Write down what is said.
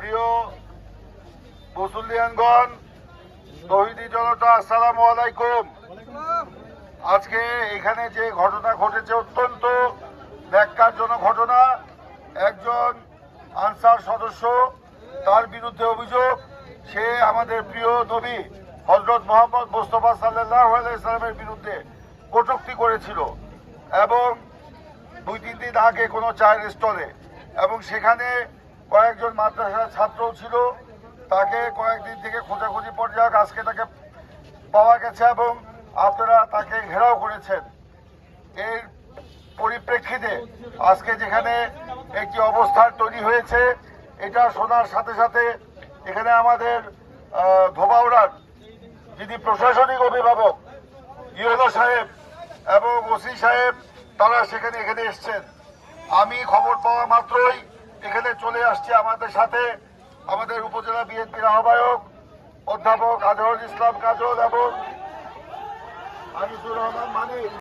প্রিয় মুসল্লিয়ানগণ, তহিদি জনতা, আসসালামু আলাইকুম। আজকে এখানে যে ঘটনা ঘটেছে অত্যন্ত ন্যাক্কারজনক ঘটনা। একজন আনসার সদস্য, তার বিরুদ্ধে অভিযোগ, সে আমাদের প্রিয় নবী হজরত মোহাম্মদ মোস্তফা সাল্লাহ আলাইসালামের বিরুদ্ধে কটূক্তি করেছিল এবং দুই তিন দিন আগে কোনো চায়ের স্টলে এবং সেখানে কয়েকজন মাদ্রাসার ছাত্রও ছিল। তাকে কয়েকদিন থেকে খোঁজাখুঁজি পর্যায়ে আজকে তাকে পাওয়া গেছে এবং আপনারা তাকে ঘেরাও করেছেন। এর পরিপ্রেক্ষিতে আজকে যেখানে একটি অবস্থান তৈরি হয়েছে, এটা শোনার সাথে সাথে এখানে আমাদের ধোবাউড়ার যিনি প্রশাসনিক অভিভাবক ইউএনও সাহেব এবং ওসি সাহেব, তারা সেখানে এখানে এসছেন। আমি খবর পাওয়া মাত্রই এখানে চলে আসছে আমাদের সাথে আমাদের উপজেলা বিএনপির আহ্বায়ক, অধ্যাপক আজহর ইসলাম কাজল এবং আনিসুর রহমান মানিক।